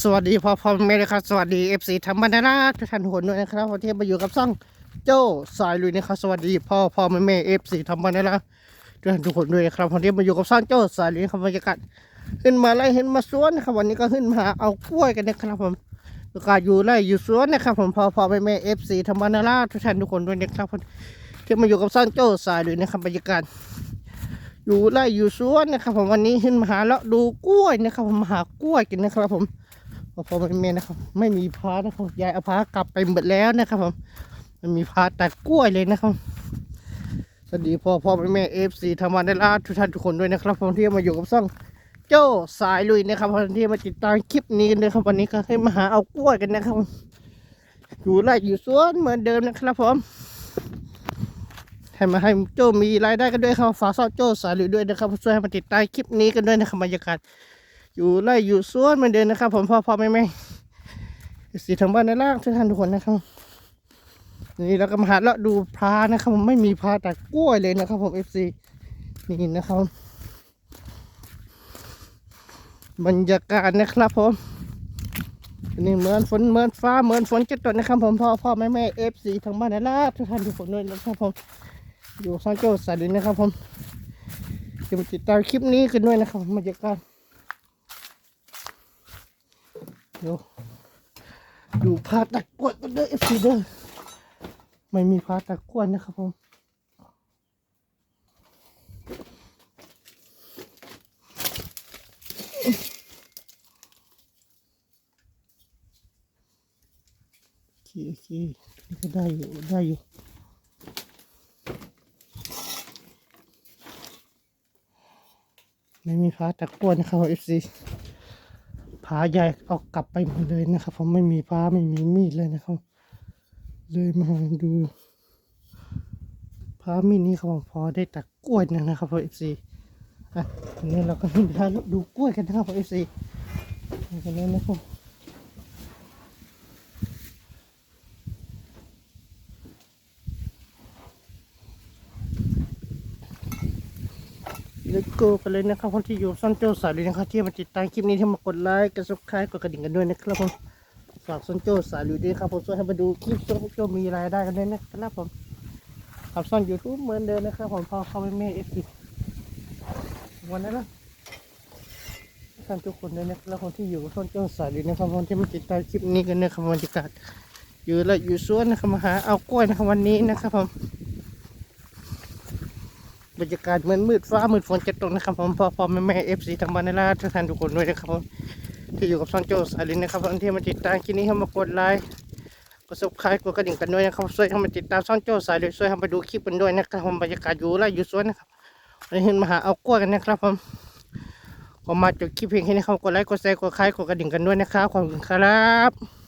สวัสดีพ่อพ่อแม่นะครับ สวัสดีเอฟซีธรรมดาราทุกท่านทุกคนด้วยนะครับวันที่มาอยู่กับซ่องโจ้สายลุยนะครับสวัสดีพ่อพ่อแม่แม่เอฟซีธรรมดาราทุกท่านทุกคนด้วยนะครับวันที่มาอยู่กับซ่องโจ้สายลุยนะครับบรรยากาศขึ้นมาไล่เห็นมาสวนนะครับวันนี้ก็ขึ้นมาเอากล้วยกันนะครับผมบรรยากาศอยู่ไล่อยู่สวนนะครับผมพ่อพ่อแม่แม่เอฟซีธรรมดาราทุกท่านทุกคนด้วยนะครับที่มาอยู่กับซ่องโจ้สายลุยนะครับบรรยากาศอยู่ไล่อยู่สวนนะครับผมวันนี้ขึ้นมาหาแล้วดูกล้วยนะครับผมหากล้วยกินนะครับผม พอพอมันเมนนะครับ ไม่มีพานะครับยายเอาพากลับไปหมดแล้วนะครับผมมันมีพาตัดกล้วยเลยนะครับสวัสดีพ่อพ่อแม่แม่เอฟซีธรรมดาราทุกท่านทุกคนด้วยนะครับผมที่มาอยู่กับซ่องโจ้สายลุยนะครับวันที่มาติดตามคลิปนี้กันนะครับวันนี้ก็ให้มาหาเอากล้วยกันนะครับอยู่ไร่อยู่สวนเหมือนเดิมนะครับผมให้มาให้โจ้มีรายได้กันด้วยครับฝากซ่องโจ้สายลุยด้วยนะครับช่วยให้มาติดตามคลิปนี้กันด้วยนะครับบรรยากาศ อยู่ไร่อยู่สวนเหมือนเดิมนะครับ ผมพ่อพ่อแม่แม่สีทางบ้านในล่างทุกท่านทุกคนนะครับนี่เราก็มาหาเลาะดูพานะครับผมไม่มีพาแต่กล้วยเลยนะครับ ผมเอฟซีนี่นะครับ บรรยากาศนะครับผมนี่เหมือนฝนเหมือนฟ้าเหมือนฝนจะตกนะครับ ผมพ่อพ่อแม่แม่เอฟซีทางบ้านในล่างทุกท่านทุกคนด้วยนะครับผมอยู่ซานโจสายดินนะครับผมจะมาติดตามคลิปนี้กันด้วยนะครับบรรยากาศ ดูดูพาตะกรวดกันเด้อเอฟซีเด้อไม่มีพาตะกรวดนะครับผมโอเคโอเคนี่ก็ได้อยู่ได้อยู่ไม่มีพาตะกรวดนะครับเอฟซี ผาใหญ่เอากลับไปหมดเลยนะครับ ผมไม่มีผ้าไม่มีมีดเลยนะครับ เลยมาดูผ้ามีดนี้ครับผมพอได้ตักกล้วยนะครับผมเอฟซีอะทีนี้เราก็มีทาดูกล้วยกันนะครับผมเอฟซีกันเลยนะครับ เลโก้กันเลยนะครับคนที่อยู่ซ่อนโจสายเลยนะครับที่มาติดตามคลิปนี้ที่มากดไลค์กดซับสไครต์กดกระดิ่งกันด้วยนะครับผมฝากซ่อนโจสายลุยด้วยครับผมช่วยให้มาดูคลิปซ่อนโจมีรายได้กันด้วยนะครับผมขับซ่อนยูทูบเหมือนเดิมนะครับผมพอเข้าไปเมย์เอฟซีวันนั้นนะท่านทุกคนด้วยนะครับคนที่อยู่ซ่อนโจสายลุยนะครับคนที่มาติดตามคลิปนี้กันนะครับบรรยากาศอยู่และอยู่สวนนะครับมาหาเอากล้วยนะครับวันนี้นะครับผม บรรยากาศมือนมืดฟ้ามืดฝนจะตกนะครับผมพ่อพ่อแม่แม่เอฟซีทางบ้านในลาทุกท่านทุกคนด้วยนะครับผมที่อยู่กับซอนโจสาลินนะครับผมที่มาติดตามคลิปนี้เข้ามากดไลค์กดซับสไครต์กดกระดิ่งกันด้วยนะครับช่วยเข้ามาติดตามซอนโจสาลินช่วยเข้ามาดูคลิปกันด้วยนะครับผมบรรยากาศอยู่ไรอยู่สวนนะครับวันนี้มาหาเอากล้วยกันนะครับผมก็มาจบคลิปเพียงแค่นี้ครับกดไลค์กดแชร์กดไลค์กดกระดิ่งกันด้วยนะครับขอบคุณครับ